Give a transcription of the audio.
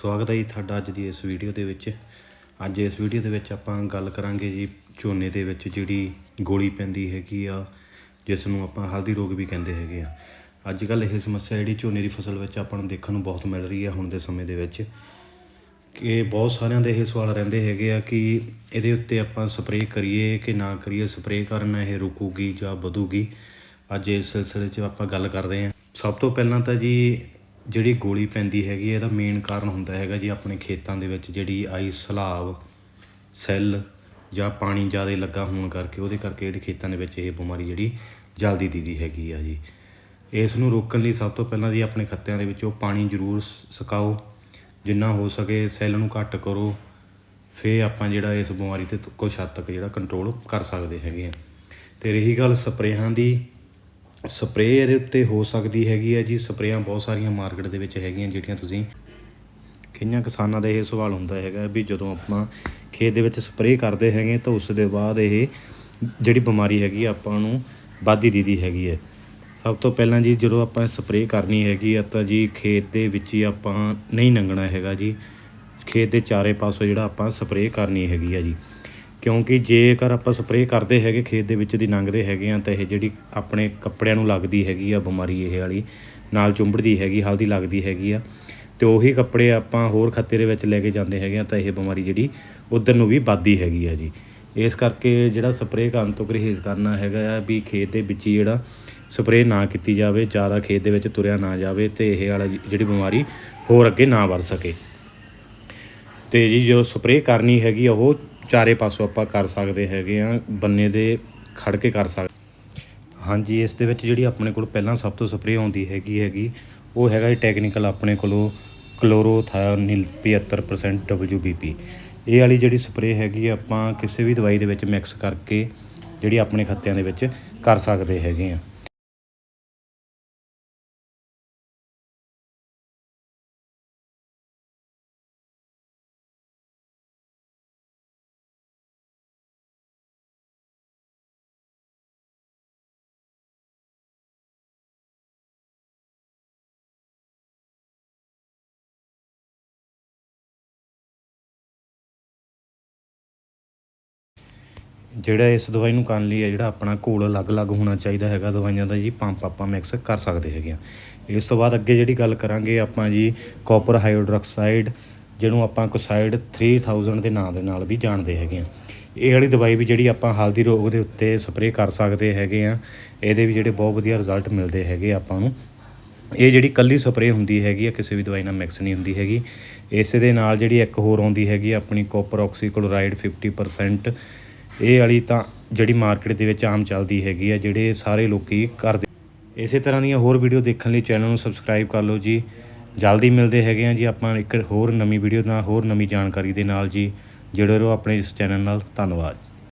ਸਵਾਗਤ ਹੈ ਜੀ ਤੁਹਾਡਾ ਅੱਜ ਦੀ ਇਸ ਵੀਡੀਓ ਦੇ ਵਿੱਚ। ਅੱਜ ਇਸ ਵੀਡੀਓ ਦੇ ਵਿੱਚ ਆਪਾਂ ਗੱਲ ਕਰਾਂਗੇ ਜੀ ਝੋਨੇ ਦੇ ਵਿੱਚ ਜਿਹੜੀ ਗੋਲੀ ਪੈਂਦੀ ਹੈਗੀ ਆ ਜਿਸ ਨੂੰ ਆਪਾਂ ਹਲਦੀ ਰੋਗ ਵੀ ਕਹਿੰਦੇ ਹੈਗੇ ਆ। ਅੱਜ ਕੱਲ ਇਹ ਸਮੱਸਿਆ ਜਿਹੜੀ ਝੋਨੇ ਦੀ ਫਸਲ ਵਿੱਚ ਆਪਾਂ ਨੂੰ ਦੇਖਣ ਨੂੰ ਬਹੁਤ ਮਿਲ ਰਹੀ ਹੈ ਹੁਣ ਦੇ ਸਮੇਂ ਦੇ ਵਿੱਚ। ਕਿ ਬਹੁਤ ਸਾਰਿਆਂ ਦੇ ਇਹ ਸਵਾਲ ਰਹਿੰਦੇ ਹੈਗੇ ਆ ਕਿ ਇਹਦੇ ਉੱਤੇ ਆਪਾਂ ਸਪਰੇਅ ਕਰੀਏ ਕਿ ਨਾ ਕਰੀਏ, ਸਪਰੇਅ ਕਰਨ ਇਹ ਰੁਕੂਗੀ ਜਾਂ ਵਧੂਗੀ। ਅੱਜ ਇਸ ਸਿਲਸਿਲੇ 'ਚ ਆਪਾਂ ਗੱਲ ਕਰਦੇ ਹਾਂ। ਸਭ ਤੋਂ ਪਹਿਲਾਂ ਤਾਂ ਜੀ ਜਿਹੜੀ ਗੋਲੀ ਪੈਂਦੀ ਹੈਗੀ ਇਹਦਾ ਮੇਨ ਕਾਰਨ ਹੁੰਦਾ ਹੈਗਾ ਜੀ ਆਪਣੇ ਖੇਤਾਂ ਦੇ ਵਿੱਚ ਜਿਹੜੀ ਆਈ ਸਲਾਬ, ਸੈੱਲ ਜਾਂ ਪਾਣੀ ਜ਼ਿਆਦਾ ਲੱਗਾ ਹੋਣ ਕਰਕੇ ਉਹਦੇ ਕਰਕੇ ਜਿਹੜੀ ਖੇਤਾਂ ਦੇ ਵਿੱਚ ਇਹ ਬਿਮਾਰੀ ਜਿਹੜੀ ਜਲਦੀ ਦੀਦੀ ਹੈਗੀ ਆ ਜੀ। ਇਸ ਨੂੰ ਰੋਕਣ ਲਈ ਸਭ ਤੋਂ ਪਹਿਲਾਂ ਜੀ ਆਪਣੇ ਖੱਤਿਆਂ ਦੇ ਵਿੱਚੋਂ ਪਾਣੀ ਜ਼ਰੂਰ ਸੁਕਾਓ, ਜਿੰਨਾ ਹੋ ਸਕੇ ਸੈੱਲ ਨੂੰ ਘੱਟ ਕਰੋ ਫੇ ਆਪਾਂ ਜਿਹੜਾ ਇਸ ਬਿਮਾਰੀ ਤੇ ਕੁਛ ਹੱਦ ਤੱਕ ਜਿਹੜਾ ਕੰਟਰੋਲ ਕਰ ਸਕਦੇ ਹੈਗੇ ਆ। ਤੇ ਰਹੀ ਗੱਲ ਸਪਰੇਹਾਂ ਦੀ ਸਪਰੇਅ ਇਹਦੇ ਉੱਤੇ ਹੋ ਸਕਦੀ ਹੈਗੀ ਹੈ ਜੀ। ਸਪਰੇਆਂ ਬਹੁਤ ਸਾਰੀਆਂ ਮਾਰਕੀਟ ਦੇ ਵਿੱਚ ਹੈਗੀਆਂ ਜਿਹੜੀਆਂ ਤੁਸੀਂ ਕਈਆਂ ਕਿਸਾਨਾਂ ਦਾ ਇਹ ਸਵਾਲ ਹੁੰਦਾ ਹੈਗਾ ਵੀ ਜਦੋਂ ਆਪਾਂ ਖੇਤ ਦੇ ਵਿੱਚ ਸਪਰੇਅ ਕਰਦੇ ਹੈਗੇ ਤਾਂ ਉਸ ਦੇ ਬਾਅਦ ਇਹ ਜਿਹੜੀ ਬਿਮਾਰੀ ਹੈਗੀ ਆਪਾਂ ਨੂੰ ਵੱਧਦੀ ਦੀਦੀ ਹੈਗੀ ਹੈ। ਸਭ ਤੋਂ ਪਹਿਲਾਂ ਜੀ ਜਦੋਂ ਆਪਾਂ ਸਪਰੇਅ ਕਰਨੀ ਹੈਗੀ ਆ ਤਾਂ ਜੀ ਖੇਤ ਦੇ ਵਿੱਚ ਹੀ ਆਪਾਂ ਨਹੀਂ ਲੰਘਣਾ ਹੈਗਾ ਜੀ। ਖੇਤ ਦੇ ਚਾਰੇ ਪਾਸੋਂ ਜਿਹੜਾ ਆਪਾਂ ਸਪਰੇਅ ਕਰਨੀ ਹੈਗੀ ਆ ਜੀ। ਕਿਉਂਕਿ ਜੇਕਰ ਆਪਾਂ ਸਪਰੇਅ ਕਰਦੇ ਹੈਗੇ, ਖੇਤ ਦੇ ਵਿੱਚ ਦੀ ਲੰਘਦੇ ਹੈਗੇ ਆ ਤਾਂ ਇਹ ਜਿਹੜੀ ਆਪਣੇ ਕੱਪੜਿਆਂ ਨੂੰ ਲੱਗਦੀ ਹੈਗੀ ਆ ਬਿਮਾਰੀ ਇਹ ਵਾਲੀ, ਨਾਲ ਚੁੰਬੜਦੀ ਹੈਗੀ, ਹਲਦੀ ਲੱਗਦੀ ਹੈਗੀ ਆ, ਤੇ ਉਹੀ ਕੱਪੜੇ ਆਪਾਂ ਹੋਰ ਖੱਤੇ ਦੇ ਵਿੱਚ ਲੈ ਕੇ ਜਾਂਦੇ ਹੈਗੇ ਆ ਤਾਂ ਇਹ ਬਿਮਾਰੀ ਜਿਹੜੀ ਉਧਰ ਨੂੰ ਵੀ ਵੱਧਦੀ ਹੈਗੀ ਆ ਜੀ। ਇਸ ਕਰਕੇ ਜਿਹੜਾ ਸਪਰੇਅ ਕਰਨ ਤੋਂ ਪਰਹੇਜ਼ ਕਰਨਾ ਹੈਗਾ ਆ ਵੀ ਖੇਤ ਦੇ ਵਿੱਚ ਹੀ ਜਿਹੜਾ ਸਪਰੇਅ ਨਾ ਕੀਤੀ ਜਾਵੇ, ਜ਼ਿਆਦਾ ਖੇਤ ਦੇ ਵਿੱਚ ਤੁਰਿਆ ਨਾ ਜਾਵੇ, ਤੇ ਇਹ ਵਾਲਾ ਜਿਹੜੀ ਬਿਮਾਰੀ ਹੋਰ ਅੱਗੇ ਨਾ ਵੱਧ ਸਕੇ। ਤੇ ਜੀ ਜੋ ਸਪਰੇਅ ਕਰਨੀ ਹੈਗੀ ਆ, ਉਹ ਚਾਰੇ ਪਾਸੋਂ ਆਪਾਂ ਕਰ ਸਕਦੇ ਹੈਗੇ ਆ, ਬੰਨੇ ਦੇ ਖੜ ਕੇ ਕਰ ਸਕਦੇ। ਹਾਂਜੀ, ਇਸ ਦੇ ਵਿੱਚ ਜਿਹੜੀ ਆਪਣੇ ਕੋਲ ਪਹਿਲਾਂ ਸਭ ਤੋਂ ਸਪਰੇਅ ਆਉਂਦੀ ਹੈਗੀ ਹੈਗੀ, ਉਹ ਹੈਗਾ ਜੀ ਟੈਕਨੀਕਲ ਆਪਣੇ ਕੋਲੋਂ ਕਲੋਰੋਥਾਇਓਨਿਲ 75% WBP ਇਹ ਵਾਲੀ ਜਿਹੜੀ ਸਪਰੇਅ ਹੈਗੀ ਆਪਾਂ ਕਿਸੇ ਵੀ ਦਵਾਈ ਦੇ ਵਿੱਚ ਮਿਕਸ ਕਰਕੇ ਜਿਹੜੀ ਆਪਣੇ ਖੱਤਿਆਂ ਦੇ ਵਿੱਚ ਕਰ ਸਕਦੇ ਹੈਗੇ ਆ। ਜਿਹੜਾ ਇਸ ਦਵਾਈ ਨੂੰ ਕਰਨ ਲਈ ਹੈ, ਜਿਹੜਾ ਆਪਣਾ ਘੋਲ ਅਲੱਗ-ਅਲੱਗ ਹੋਣਾ ਚਾਹੀਦਾ ਹੈਗਾ, ਦਵਾਈਆਂ ਦਾ ਜੀ ਪੰਪ ਆਪਾਂ ਮਿਕਸ ਕਰ ਸਕਦੇ ਹੈਗੇ ਆ। ਇਸ ਤੋਂ ਬਾਅਦ ਅੱਗੇ ਜਿਹੜੀ ਗੱਲ ਕਰਾਂਗੇ ਆਪਾਂ ਜੀ ਕਾਪਰ ਹਾਈਡਰੋਕਸਾਈਡ ਜਿਹਨੂੰ ਆਪਾਂ ਕੋਸਾਈਡ 3000 ਦੇ ਨਾਂ ਦੇ ਨਾਲ ਵੀ ਜਾਣਦੇ ਹੈਗੇ ਆ। ਇਹ ਵਾਲੀ ਦਵਾਈ ਵੀ ਜਿਹੜੀ ਆਪਾਂ ਹਲਦੀ ਰੋਗ ਦੇ ਉੱਤੇ ਸਪਰੇਅ ਕਰ ਸਕਦੇ ਹੈਗੇ ਆ। ਇਹਦੇ ਵੀ ਜਿਹੜੇ ਬਹੁਤ ਵਧੀਆ ਰਿਜ਼ਲਟ ਮਿਲਦੇ ਹੈਗੇ ਆਪਾਂ ਨੂੰ। ਇਹ ਜਿਹੜੀ ਕੱਲੀ ਸਪਰੇਅ ਹੁੰਦੀ ਹੈਗੀ ਆ, ਕਿਸੇ ਵੀ ਦਵਾਈ ਨਾਲ ਮਿਕਸ ਨਹੀਂ ਹੁੰਦੀ ਹੈਗੀ। ਇਸੇ ਦੇ ਨਾਲ ਜਿਹੜੀ ਇੱਕ ਹੋਰ ਆਉਂਦੀ ਹੈਗੀ ਆਪਣੀ ਕਾਪਰ ਆਕਸੀਕਲੋਰਾਈਡ 50% ਇਹ ਵਾਲੀ ਤਾਂ ਜਿਹੜੀ ਮਾਰਕੀਟ ਦੇ ਵਿੱਚ ਆਮ ਚੱਲਦੀ ਹੈਗੀ ਆ, ਜਿਹੜੇ ਸਾਰੇ ਲੋਕੀ ਕਰਦੇ ਇਸੇ ਤਰ੍ਹਾਂ ਦੀਆਂ ਹੋਰ ਵੀਡੀਓ ਦੇਖਣ ਲਈ ਚੈਨਲ ਨੂੰ ਸਬਸਕ੍ਰਾਈਬ ਕਰ ਲਓ ਜੀ। ਜਲਦੀ ਮਿਲਦੇ ਹੈਗੇ ਆ ਜੀ ਆਪਾਂ ਇੱਕ ਹੋਰ ਨਵੀਂ ਵੀਡੀਓ ਨਾਲ, ਹੋਰ ਨਵੀਂ ਜਾਣਕਾਰੀ ਦੇ ਨਾਲ ਜੀ। ਜਿਹੜੇ ਰਹੋ ਆਪਣੇ ਇਸ ਚੈਨਲ ਨਾਲ। ਧੰਨਵਾਦ।